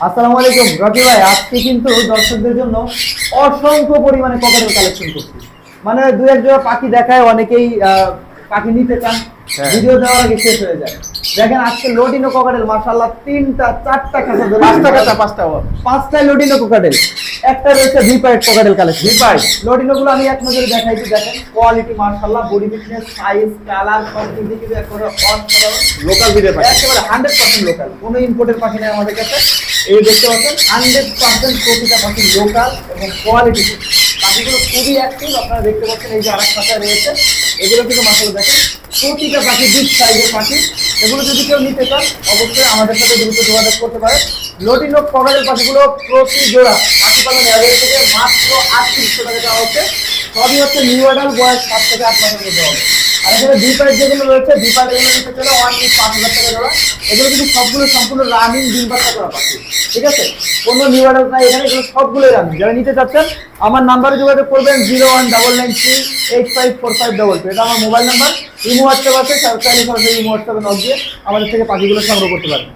আসসালামু আলাইকুম। রবি ভাই আজকে কিন্তু দর্শকদের জন্য অসংখ্য পরিমাণে ককাটেল কালেকশন করছি। মানে দু এক জোড়া পাখি দেখায় অনেকেই আহ, পাখি নিতে চান। হ্যাঁ। ভিডিও দেওয়ার আগে শেষ হয়ে যায়। দেখেন আজকে লোডিনো ককাটেল মাশাআল্লাহ তিনটা চারটা খাঁচা ধরে পাঁচটা কাটা পাঁচটা বল পাঁচটায় লোডিনো কোকাটেল একটা রয়েছে ভিপাইট কোকাটেল কালেকশন ভিপাইট। লোডিনো গুলো আমি এক নজরে দেখাইছি দেখেন কোয়ালিটি মাশাআল্লাহ বডি ফিটনেস সাইজ কালার সব দিক থেকে একবারে অসাধারণ। লোকাল ভিডিও পাই একেবারে হান্ড্রেড পার্সেন্ট লোকাল কোনো ইম্পোর্টের পাখি নেই আমাদের কাছে। এই দেখতে পাচ্ছেন হান্ড্রেড পার্সেন্ট প্রতিটা পাখি লোকাল এবং কোয়ালিটি পাখিগুলো খুবই অ্যাক্টিভ আপনারা দেখতে পাচ্ছেন এই যে আরেক পাতা রয়েছে। এগুলো কিন্তু মাথায় দেখেন, প্রতিটা পাখি বিগ সাইজের পাখি। এগুলো যদি কেউ নিতে চান অবশ্যই আমাদের সাথে দ্রুত যোগাযোগ করতে পারে। লোটিনো কভারের পাখিগুলো প্রতি জোড়া, পাখি পালন এভারেজ থেকে মাত্র আটত্রিশশো টাকা দেওয়া হচ্ছে। সবই হচ্ছে নিউ অর্ডার বয়স সাত থেকে আট মাসের মধ্যে হবে। আর এখানে ডিপার যেগুলো রয়েছে ডিপার এগুলো নিতে ওয়ান পাঁচ হাজার টাকা এগুলো কিন্তু সবগুলো সম্পূর্ণ রানিং ঠিক আছে? কোনো নাই এখানে রানিং যারা নিতে আমার নাম্বারে যোগাযোগ করবেন zero one double nine three eight five four five double two এটা আমার মোবাইল নাম্বার ইমো হোয়াটসঅ্যাপ আছে ইমো হোয়াটসঅ্যাপে নক দিয়ে আমাদের থেকে পাখিগুলো সংগ্রহ করতে পারেন